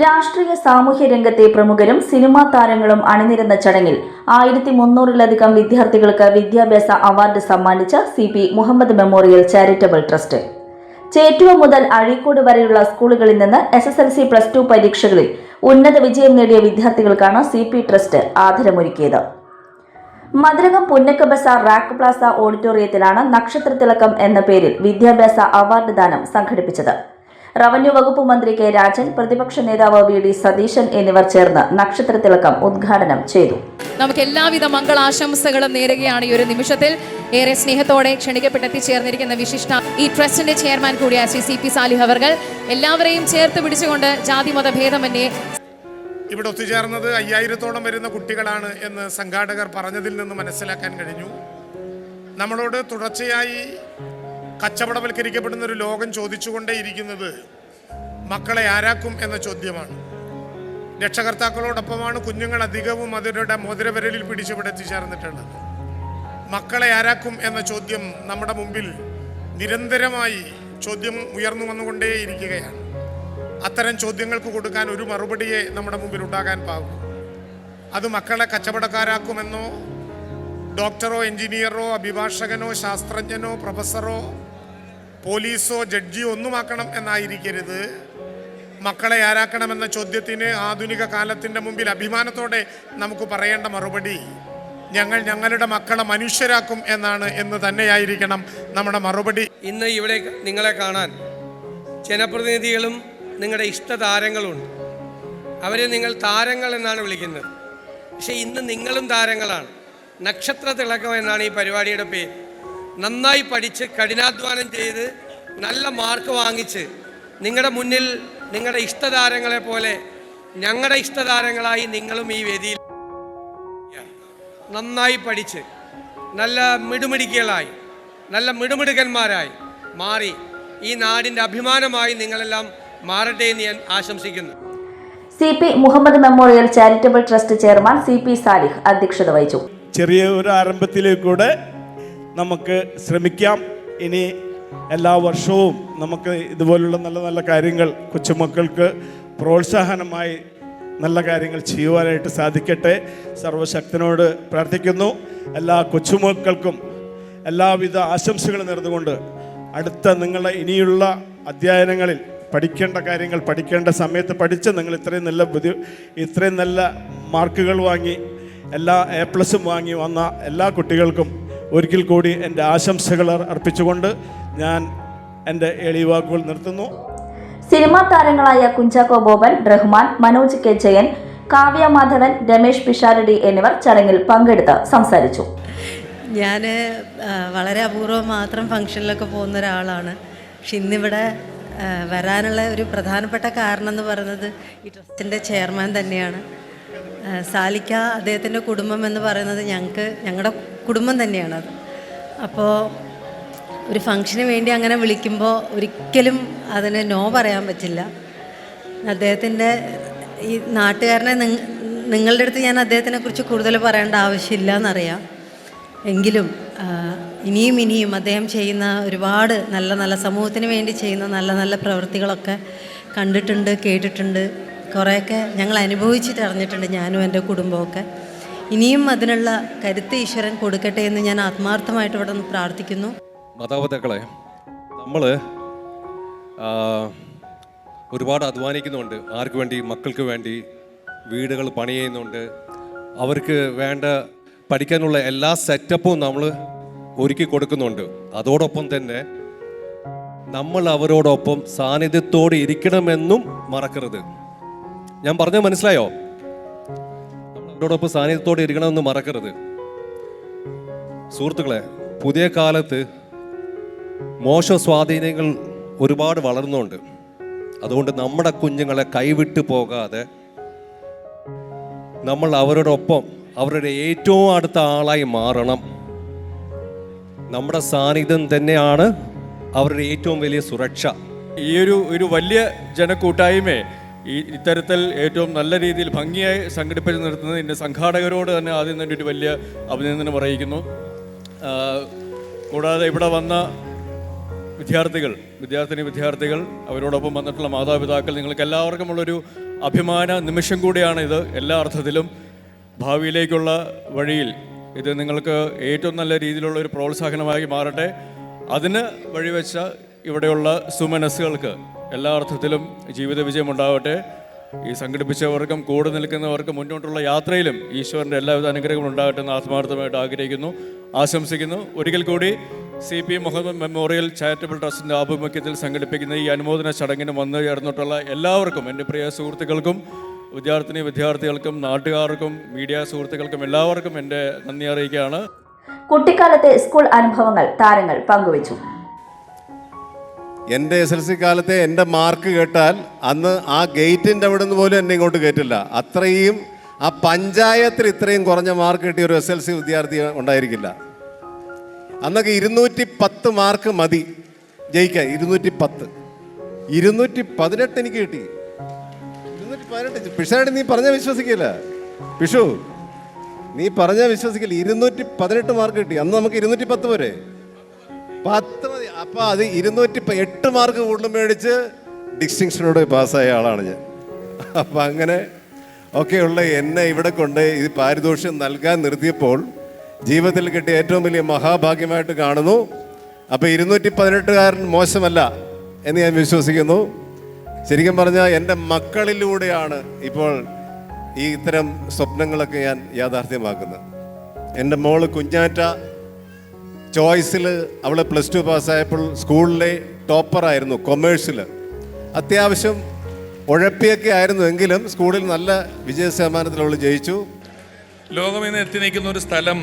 രാഷ്ട്രീയ സാമൂഹ്യ രംഗത്തെ പ്രമുഖരും സിനിമാ താരങ്ങളും അണിനിരന്ന ചടങ്ങിൽ ആയിരത്തി മുന്നൂറിലധികം വിദ്യാർത്ഥികൾക്ക് വിദ്യാഭ്യാസ അവാർഡ് സമ്മാനിച്ച C P Muhammad memorial charitable trust. Chettuva മുതൽ അഴീക്കോട് വരെയുള്ള സ്കൂളുകളിൽ നിന്ന് S S L C plus two പരീക്ഷകളിൽ ഉന്നത വിജയം നേടിയ വിദ്യാർത്ഥികൾക്കാണ് സി പി ട്രസ്റ്റ് ആദരമൊരുക്കിയത്. മധുരകം പുന്നക്ക ബസാർ റാക്ക് പ്ലാസ ഓഡിറ്റോറിയത്തിലാണ് നക്ഷത്രത്തിളക്കം എന്ന പേരിൽ വിദ്യാഭ്യാസ അവാർഡ് ദാനം സംഘടിപ്പിച്ചത്. റവന്യൂ വകുപ്പ് മന്ത്രി കെ രാജൻ പ്രതിപക്ഷ നേതാവ് വി ഡി സതീശൻ എന്നിവർ ചേർന്ന് നക്ഷത്രത്തിളക്കം ഉദ്ഘാടനം ചെയ്തു. നമുക്ക് എല്ലാവിധ മംഗളാശംസകളും നേരുകയാണ് ഈ ഒരു നിമിഷത്തിൽ. ഏറെ സ്നേഹത്തോടെ ക്ഷണിക്കപ്പെട്ട് എത്തിച്ചേർന്നിരിക്കുന്ന വിശിഷ്ട ഈ ട്രസ്റ്റിന്റെ ചെയർമാൻ കൂടിയായ ശ്രീ സി പി സാലിഹ് അവർ എല്ലാവരെയും ചേർത്ത് പിടിച്ചുകൊണ്ട് ജാതി മത ഭേദമന്യേ. ഇവിടെ ഒത്തുചേർന്നത് അയ്യായിരത്തോളം വരുന്ന കുട്ടികളാണ് എന്ന് സംഘാടകർ പറഞ്ഞതിൽ നിന്ന് മനസ്സിലാക്കാൻ കഴിഞ്ഞു. നമ്മളോട് തുടർച്ചയായി കച്ചവടവൽക്കരിക്കപ്പെടുന്ന ഒരു ലോകം ചോദിച്ചുകൊണ്ടേയിരിക്കുന്നത് മക്കളെ ആരാക്കും എന്ന ചോദ്യമാണ്. രക്ഷകർത്താക്കളോടൊപ്പമാണ് കുഞ്ഞുങ്ങൾ അധികവും അവരുടെ മോതിരവിരലിൽ പിടിച്ചിവിടെ എത്തിച്ചേർന്നിട്ടുള്ളത്. മക്കളെ ആരാക്കും എന്ന ചോദ്യം നമ്മുടെ മുമ്പിൽ നിരന്തരമായി ചോദ്യം ഉയർന്നു വന്നുകൊണ്ടേയിരിക്കുകയാണ്. അത്തരം ചോദ്യങ്ങൾക്ക് കൊടുക്കാൻ ഒരു മറുപടിയെ നമ്മുടെ മുമ്പിൽ ഉണ്ടാകാൻ പാകൂ അത് മക്കളെ കച്ചവടക്കാരാക്കുമെന്നോ ഡോക്ടറോ എഞ്ചിനീയറോ അഭിഭാഷകനോ ശാസ്ത്രജ്ഞനോ പ്രൊഫസറോ പോലീസോ ജഡ്ജിയോ ഒന്നുമാക്കണം എന്നായിരിക്കരുത്. മക്കളെ ആരാക്കണമെന്ന ചോദ്യത്തിന് ആധുനിക കാലത്തിന്റെ മുമ്പിൽ അഭിമാനത്തോടെ നമുക്ക് പറയേണ്ട മറുപടി ഞങ്ങൾ ഞങ്ങളുടെ മക്കളെ മനുഷ്യരാക്കും എന്നാണ് എന്ന് തന്നെയായിരിക്കണം നമ്മുടെ മറുപടി. ഇന്ന് ഇവിടെ നിങ്ങളെ കാണാൻ ജനപ്രതിനിധികളും നിങ്ങളുടെ ഇഷ്ടതാരങ്ങളുണ്ട്. അവരെ നിങ്ങൾ താരങ്ങൾ എന്നാണ് വിളിക്കുന്നത്. പക്ഷേ ഇന്ന് നിങ്ങളും താരങ്ങളാണ്. നക്ഷത്ര തിളക്കം എന്നാണ് ഈ പരിപാടിയുടെ പേര്. നന്നായി പഠിച്ച് കഠിനാധ്വാനം ചെയ്ത് നല്ല മാർക്ക് വാങ്ങിച്ച് നിങ്ങളുടെ മുന്നിൽ നിങ്ങളുടെ ഇഷ്ടതാരങ്ങളെ പോലെ ഞങ്ങളുടെ ഇഷ്ടതാരങ്ങളായി നിങ്ങളും ഈ വേദിയിൽ നന്നായി പഠിച്ച് നല്ല മിടുമിടുക്കികളായി നല്ല മിടുമിടുക്കന്മാരായി മാറി ഈ നാടിന്റെ അഭിമാനമായി നിങ്ങളെല്ലാം മാറട്ടെ എന്ന് ഞാൻ ആശംസിക്കുന്നു. C P Muhammad memorial charitable trust chairman C P Salih അധ്യക്ഷത വഹിച്ചു. ചെറിയ ഒരു ആരംഭത്തിലേക്കൂടെ നമുക്ക് ശ്രമിക്കാം. ഇനി എല്ലാ വർഷവും നമുക്ക് ഇതുപോലുള്ള നല്ല നല്ല കാര്യങ്ങൾ കൊച്ചുമക്കൾക്ക് പ്രോത്സാഹനമായി നല്ല കാര്യങ്ങൾ ചെയ്യുവാനായിട്ട് സാധിക്കട്ടെ. സർവശക്തനോട് പ്രാർത്ഥിക്കുന്നു. എല്ലാ കൊച്ചുമക്കൾക്കും എല്ലാവിധ ആശംസകളും നേർന്നുകൊണ്ട് അടുത്ത നിങ്ങളുടെ ഇനിയുള്ള അധ്യയനങ്ങളിൽ പഠിക്കേണ്ട കാര്യങ്ങൾ പഠിക്കേണ്ട സമയത്ത് പഠിച്ച് നിങ്ങൾ ഇത്രയും നല്ല ബുദ്ധി ഇത്രയും നല്ല മാർക്കുകൾ വാങ്ങി എല്ലാ എ പ്ലസും വാങ്ങി വന്ന എല്ലാ കുട്ടികൾക്കും ഒരിക്കൽ കൂടി എന്റെ ആശംസകൾ അർപ്പിച്ചുകൊണ്ട് ഞാൻ എന്റെ എളിവാക്കുകൾ നിർത്തുന്നു. സിനിമാ താരങ്ങളായ കുഞ്ചാക്കോ ബോബൻ റഹ്മാൻ മനോജ് കെ ജയൻ കാവ്യ മാധവൻ രമേഷ് പിഷാരടി എന്നിവർ ചടങ്ങിൽ പങ്കെടുത്ത് സംസാരിച്ചു. ഞാൻ വളരെ അപൂർവം മാത്രം ഫംഗ്ഷനിലൊക്കെ പോകുന്ന ഒരാളാണ്. പക്ഷെ ഇന്നിവിടെ വരാനുള്ള ഒരു പ്രധാനപ്പെട്ട കാരണം എന്ന് പറയുന്നത് ഈ ട്രസ്റ്റിന്റെ ചെയർമാൻ തന്നെയാണ്. സാലിക്ക അദ്ദേഹത്തിന്റെ കുടുംബം എന്ന് പറയുന്നത് ഞങ്ങൾക്ക് ഞങ്ങളുടെ കുടുംബം തന്നെയാണത് അപ്പോൾ ഒരു ഫംഗ്ഷന് വേണ്ടി അങ്ങനെ വിളിക്കുമ്പോൾ ഒരിക്കലും അതിന് നോ പറയാൻ പറ്റില്ല. അദ്ദേഹത്തിന്റെ ഈ നാട്ടുകാരനെ നിങ്ങളുടെ അടുത്ത് ഞാൻ അദ്ദേഹത്തിനെ കുറിച്ച് കൂടുതൽ പറയേണ്ട ആവശ്യമില്ല എന്നറിയാം എങ്കിലും ഇനിയും ഇനിയും അദ്ദേഹം ചെയ്യുന്ന ഒരുപാട് നല്ല നല്ല സമൂഹത്തിന് വേണ്ടി ചെയ്യുന്ന നല്ല നല്ല പ്രവൃത്തികളൊക്കെ കണ്ടിട്ടുണ്ട് കേട്ടിട്ടുണ്ട്. കുറേയൊക്കെ ഞങ്ങൾ അനുഭവിച്ചിട്ട് അറിഞ്ഞിട്ടുണ്ട് ഞാനും എന്റെ കുടുംബമൊക്കെ. ഇനിയും അതിനുള്ള കരുത്ത് ഈശ്വരൻ കൊടുക്കട്ടെ എന്ന് ഞാൻ ആത്മാർത്ഥമായിട്ട് ഇവിടെ നിന്ന് പ്രാർത്ഥിക്കുന്നു. മാതാപിതാക്കളെ നമ്മൾ ഒരുപാട് അധ്വാനിക്കുന്നുണ്ട്. ആർക്ക് വേണ്ടി? മക്കൾക്ക് വേണ്ടി വീടുകൾ പണി ചെയ്യുന്നുണ്ട്. അവർക്ക് വേണ്ട പഠിക്കാനുള്ള എല്ലാ സെറ്റപ്പും നമ്മൾ ഒരുക്കി കൊടുക്കുന്നുണ്ട്. അതോടൊപ്പം തന്നെ നമ്മൾ അവരോടൊപ്പം സാന്നിധ്യത്തോടെ ഇരിക്കണമെന്നും മറക്കരുത്. ഞാൻ പറഞ്ഞ മനസ്സിലായോ? അവരോടൊപ്പം സാന്നിധ്യത്തോടെ ഇരിക്കണമെന്ന് മറക്കരുത്. സുഹൃത്തുക്കളെ പുതിയ കാലത്ത് മോശ സ്വാധീനങ്ങൾ ഒരുപാട് വളർന്നുണ്ട്. അതുകൊണ്ട് നമ്മുടെ കുഞ്ഞുങ്ങളെ കൈവിട്ട് പോകാതെ നമ്മൾ അവരോടൊപ്പം അവരുടെ ഏറ്റവും അടുത്ത ആളായി മാറണം. നമ്മുടെ സാന്നിധ്യം തന്നെയാണ് അവരുടെ ഏറ്റവും വലിയ സുരക്ഷ. ഈ ഒരു ഒരു വലിയ ജനക്കൂട്ടായ്മയെ ഈ ഇത്തരത്തിൽ ഏറ്റവും നല്ല രീതിയിൽ ഭംഗിയായി സംഘടിപ്പിച്ച് നിർത്തുന്നത് എന്റെ സംഘാടകരോട് തന്നെ ആദ്യം തന്നെ ഒരു വലിയ അഭിനന്ദനം അറിയിക്കുന്നു. കൂടാതെ ഇവിടെ വന്ന വിദ്യാർത്ഥികൾ വിദ്യാർത്ഥിനി വിദ്യാർത്ഥികൾ അവരോടൊപ്പം വന്നിട്ടുള്ള മാതാപിതാക്കൾ നിങ്ങൾക്ക് എല്ലാവർക്കുമുള്ളൊരു അഭിമാന നിമിഷം കൂടിയാണ് ഇത് എല്ലാ അർത്ഥത്തിലും ഭാവിയിലേക്കുള്ള വഴിയിൽ ഇത് നിങ്ങൾക്ക് ഏറ്റവും നല്ല രീതിയിലുള്ള ഒരു പ്രോത്സാഹനമായി മാറട്ടെ. അതിന് വഴിവെച്ച ഇവിടെയുള്ള സുമനസ്സുകൾക്ക് എല്ലാ അർത്ഥത്തിലും ജീവിത വിജയം ഉണ്ടാവട്ടെ ഈ സംഘടിപ്പിച്ചവർക്കും കൂടെ നിൽക്കുന്നവർക്കും മുന്നോട്ടുള്ള യാത്രയിലും ഈശ്വരന്റെ എല്ലാവിധ അനുഗ്രഹങ്ങളും ഉണ്ടാകട്ടെ എന്ന് ആത്മാർത്ഥമായിട്ട് ആഗ്രഹിക്കുന്നു. ആശംസിക്കുന്നു. ഒരിക്കൽ കൂടി C P Muhammad memorial charitable ട്രസ്റ്റിന്റെ ആഭിമുഖ്യത്തിൽ സംഘടിപ്പിക്കുന്ന ഈ അനുമോദന ചടങ്ങിന് വന്നു ചേർന്നിട്ടുള്ള എല്ലാവർക്കും എന്റെ പ്രിയ സുഹൃത്തുക്കൾക്കും വിദ്യാർത്ഥിനി വിദ്യാർത്ഥികൾക്കും നാട്ടുകാർക്കും മീഡിയ സുഹൃത്തുക്കൾക്കും എല്ലാവർക്കും എന്റെ നന്ദി അറിയിക്കുകയാണ്. കുട്ടിക്കാലത്തെ സ്കൂൾ അനുഭവങ്ങൾ താരങ്ങൾ പങ്കുവച്ചു. എന്റെ എസ് എൽ സി കാലത്തെ എന്റെ മാർക്ക് കേട്ടാൽ അന്ന് ആ ഗേറ്റിന്റെ അവിടെ നിന്ന് പോലും എന്നെ ഇങ്ങോട്ട് കയറ്റില്ല അത്രയും ആ പഞ്ചായത്തിൽ ഇത്രയും കുറഞ്ഞ മാർക്ക് കിട്ടിയ ഒരു എസ് എൽ സി വിദ്യാർത്ഥി ഉണ്ടായിരിക്കില്ല. അന്നൊക്കെ ഇരുന്നൂറ്റി പത്ത് മാർക്ക് മതി. ജയിക്കാൻ ഇരുന്നൂറ്റി പത്ത് ഇരുന്നൂറ്റി പതിനെട്ട് എനിക്ക് കിട്ടി. ഇരുന്നൂറ്റി പതിനെട്ട് പിഷായിട്ട് നീ പറഞ്ഞ വിശ്വസിക്കില്ല. പിഷു നീ പറഞ്ഞ വിശ്വസിക്കില്ല. ഇരുന്നൂറ്റി പതിനെട്ട് മാർക്ക് കിട്ടി. അന്ന് നമുക്ക് ഇരുന്നൂറ്റി പത്ത് പോരെ. പത്ത് മതി അപ്പൊ അത് ഇരുന്നൂറ്റി എട്ട് മാർക്ക് കൂടുതൽ മേടിച്ച് ഡിസ്റ്റിങ്ഷനോട് പാസ്സായ ആളാണ് ഞാൻ. അപ്പൊ അങ്ങനെ ഒക്കെയുള്ള എന്നെ ഇവിടെ കൊണ്ട് ഈ പാരിതോഷ്യം നൽകാൻ നിർത്തിയപ്പോൾ ജീവിതത്തിൽ കിട്ടിയ ഏറ്റവും വലിയ മഹാഭാഗ്യമായിട്ട് കാണുന്നു. അപ്പൊ ഇരുന്നൂറ്റി പതിനെട്ടുകാരൻ മോശമല്ല എന്ന് ഞാൻ വിശ്വസിക്കുന്നു. ശരിക്കും പറഞ്ഞാൽ എന്റെ മക്കളിലൂടെയാണ് ഇപ്പോൾ ഈ ഇത്തരം സ്വപ്നങ്ങളൊക്കെ ഞാൻ യാഥാർത്ഥ്യമാക്കുന്നത്. എന്റെ മോൾ കുഞ്ഞാറ്റ ചോയ്സിൽ അവൾ പ്ലസ് ടു പാസ്സായപ്പോൾ സ്കൂളിലെ ടോപ്പറായിരുന്നു കൊമേഴ്സിൽ അത്യാവശ്യം ഉഴപ്പിയൊക്കെ ആയിരുന്നു എങ്കിലും സ്കൂളിൽ നല്ല വിജയ ശതമാനത്തിൽ അവൾ ജയിച്ചു. ലോകം ഇന്ന് എത്തി നിൽക്കുന്ന ഒരു സ്ഥലം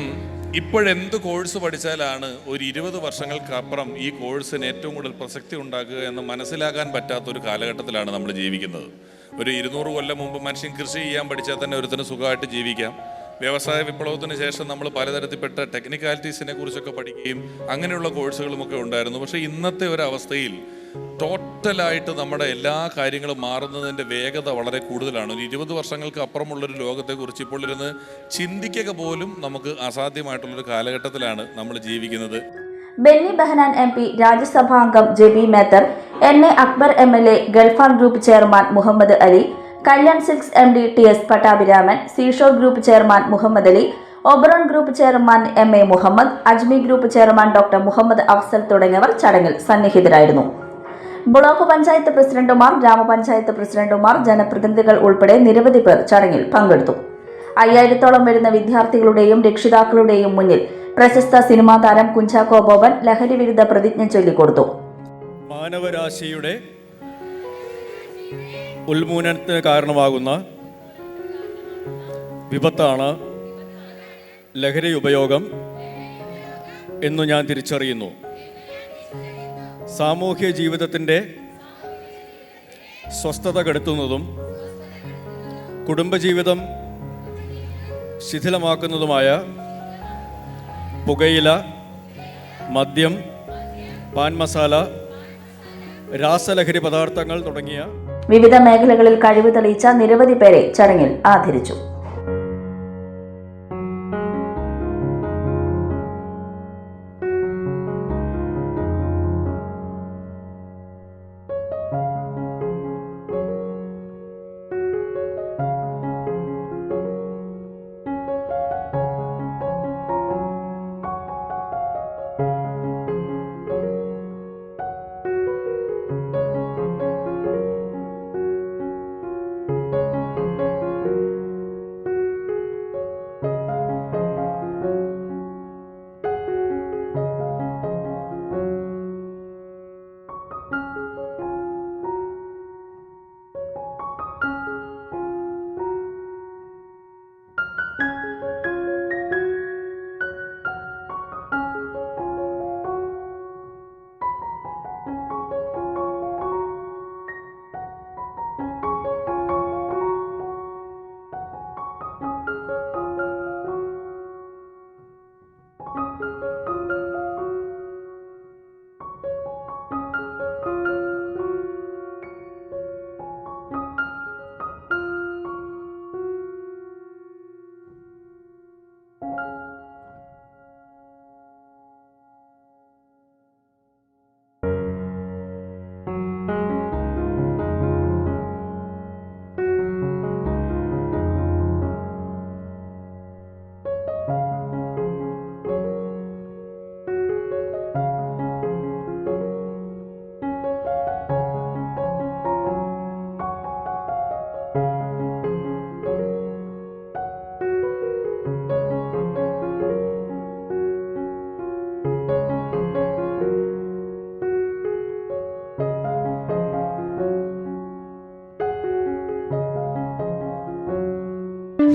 ഇപ്പോഴെന്ത് കോഴ്സ് പഠിച്ചാലാണ് ഒരു ഇരുപത് വർഷങ്ങൾക്കപ്പുറം ഈ കോഴ്സിന് ഏറ്റവും കൂടുതൽ പ്രസക്തി ഉണ്ടാക്കുക എന്ന് മനസ്സിലാക്കാൻ പറ്റാത്ത ഒരു കാലഘട്ടത്തിലാണ് നമ്മൾ ജീവിക്കുന്നത്. ഒരു ഇരുന്നൂറ് കൊല്ലം മുമ്പ് മനുഷ്യൻ കൃഷി ചെയ്യാൻ പഠിച്ചാൽ തന്നെ ഒരുത്തിന് സുഖമായിട്ട് ജീവിക്കാം. വ്യവസായ വിപ്ലവത്തിന് ശേഷം നമ്മൾ പലതരത്തിൽപ്പെട്ട ടെക്നിക്കാലിറ്റീസിനെ കുറിച്ചൊക്കെ പഠിക്കുകയും അങ്ങനെയുള്ള കോഴ്സുകളുമൊക്കെ ഉണ്ടായിരുന്നു. പക്ഷേ ഇന്നത്തെ ഒരു അവസ്ഥയിൽ ടോട്ടലായിട്ട് നമ്മുടെ എല്ലാ കാര്യങ്ങളും മാറുന്നതിന്റെ വേഗത വളരെ കൂടുതലാണ്. ഒരു ഇരുപത് വർഷങ്ങൾക്ക് അപ്പുറമുള്ളൊരു ലോകത്തെക്കുറിച്ച് ഇപ്പോൾ ഇരുന്ന് ചിന്തിക്കുക പോലും നമുക്ക് അസാധ്യമായിട്ടുള്ളൊരു കാലഘട്ടത്തിലാണ് നമ്മൾ ജീവിക്കുന്നത്. Benny Behanan M P രാജ്യസഭാംഗം J B Methar N A Akbar M L A Gulfan group chairman Muhammad Ali Kalyan silks M D T S Pattabhiraman seashore group chairman Muhammad Ali Oberon group chairman M A Muhammad Ajmi group chairman doctor Muhammad Afzal തുടങ്ങിയവർ ചടങ്ങിൽ സന്നിഹിതരായിരുന്നു. Block panchayat പ്രസിഡന്റുമാർ ഗ്രാമപഞ്ചായത്ത് പ്രസിഡന്റുമാർ ജനപ്രതിനിധികൾ ഉൾപ്പെടെ നിരവധി പേർ ചടങ്ങിൽ പങ്കെടുത്തു. അയ്യായിരത്തോളം വരുന്ന വിദ്യാർത്ഥികളുടെയും രക്ഷിതാക്കളുടെയും മുന്നിൽ പ്രശസ്ത സിനിമാ താരം കുഞ്ചാക്കോ ബോബൻ ലഹരി വിരുദ്ധ പ്രതിജ്ഞ ചൊല്ലിക്കൊടുത്തു. മാനവരാശിയുടെ ഉന്മൂലനത്തിന് കാരണമാകുന്ന വിപത്താണ് ലഹരി ഉപയോഗം എന്ന് ഞാൻ തിരിച്ചറിയുന്നു. സാമൂഹ്യ ജീവിതത്തിന്റെ സ്വസ്ഥത കെടുത്തുന്നതും കുടുംബജീവിതം ശിഥിലമാക്കുന്നതുമായ പുകയില മദ്യം പാൻ മസാല രാസലഹരി പദാർത്ഥങ്ങൾ തുടങ്ങിയ വിവിധ മേഖലകളിൽ കഴിവ് തെളിയിച്ച നിരവധി പേരെ ചടങ്ങിൽ ആദരിച്ചു